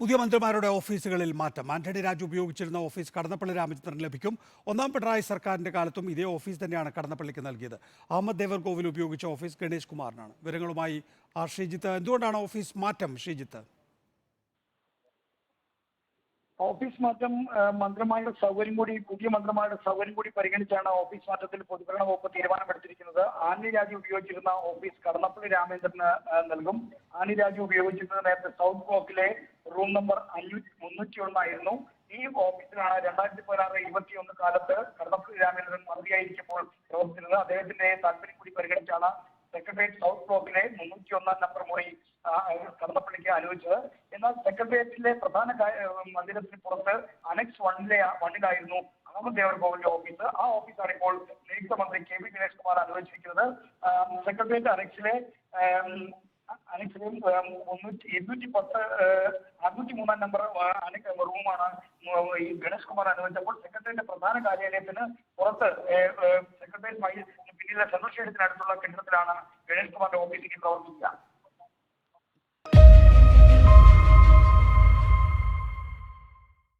പുതിയ മന്ത്രിമാരുടെ ഓഫീസുകളിൽ മാറ്റം. ആന്റണി രാജു ഉപയോഗിച്ചിരുന്ന ഓഫീസ് കടന്നപ്പള്ളി രാമചന്ദ്രൻ ലഭിക്കും. ഒന്നാം പിണറായി സർക്കാരിന്റെ കാലത്തും ഇതേ ഓഫീസ് തന്നെയാണ് കടന്നപ്പള്ളിക്ക് നൽകിയത്. അഹമ്മദ് ദേവർകോവിൽ ഉപയോഗിച്ച ഓഫീസ് ഗണേഷ് കുമാറിനാണ്. വിവരങ്ങളുമായി ആർ ശ്രീജിത്ത്. എന്തുകൊണ്ടാണ് ഓഫീസ് മാറ്റം ശ്രീജിത്ത്? ഓഫീസ് മാറ്റം മന്ത്രിമാരുടെ സൗകര്യം കൂടി പുതിയ മന്ത്രിമാരുടെ സൗകര്യം കൂടി പരിഗണിച്ചാണ് ഓഫീസ് മാറ്റത്തിൽ പൊതുഭരണ വകുപ്പ് തീരുമാനമെടുത്തിരിക്കുന്നത്. ആനി രാജു ഉപയോഗിച്ചിരുന്ന ഓഫീസ് കടന്നപ്പള്ളി രാമേന്ദ്രന് നൽകും. ആനി രാജു ഉപയോഗിച്ചിരുന്നത് നേരത്തെ സൗത്ത് ബ്ലോക്കിലെ റൂം നമ്പർ അഞ്ഞൂറ്റി മുന്നൂറ്റി ഒന്നായിരുന്നു ഈ ഓഫീസിലാണ് രണ്ടായിരത്തി പതിനാറ് ഇരുപത്തി ഒന്ന് കാലത്ത് കടന്നപ്പള്ളി രാമേന്ദ്രൻ മന്ത്രിയായിരിക്കുമ്പോൾ പ്രവർത്തിച്ചത്. അദ്ദേഹത്തിന്റെ താല്പര്യം കൂടി പരിഗണിച്ചാണ് സെക്രട്ടേറിയറ്റ് സൗത്ത് ബ്ലോക്കിലെ മുന്നൂറ്റി ഒന്നാം നമ്പർ മുറി കടന്നപ്പള്ളിക്ക് അനുവദിച്ചത്. എന്നാൽ സെക്രട്ടേറിയറ്റിലെ പ്രധാന മന്ദിരത്തിന് പുറത്ത് അനക്സ് വണ്ണിലെ വണ്ണിലായിരുന്നു അഹമ്മദ് ദേവർകോവിലിന്റെ ഓഫീസ് ആ ഓഫീസാണ് ഇപ്പോൾ നിയുക്ത മന്ത്രി കെ വി ദിനേഷ് കുമാർ അനുവദിച്ചിരിക്കുന്നത്. സെക്രട്ടേറിയറ്റ് അനക്സിലെ റൂമാണ് ഈ ഗണേഷ് കുമാർ അനുവദിച്ചപ്പോൾ സെക്രട്ടേറിയറ്റ് പ്രധാന കാര്യാലയത്തിന് പുറത്ത് സെക്രട്ടേറിയറ്റ് പിന്നിലെ ചന്ദ്രശേഖരത്തിനടുത്തുള്ള കെട്ടിടത്തിലാണ് ഗണേഷ് കുമാറിന്റെ ഓഫീസിലേക്ക് പ്രവർത്തിക്കുക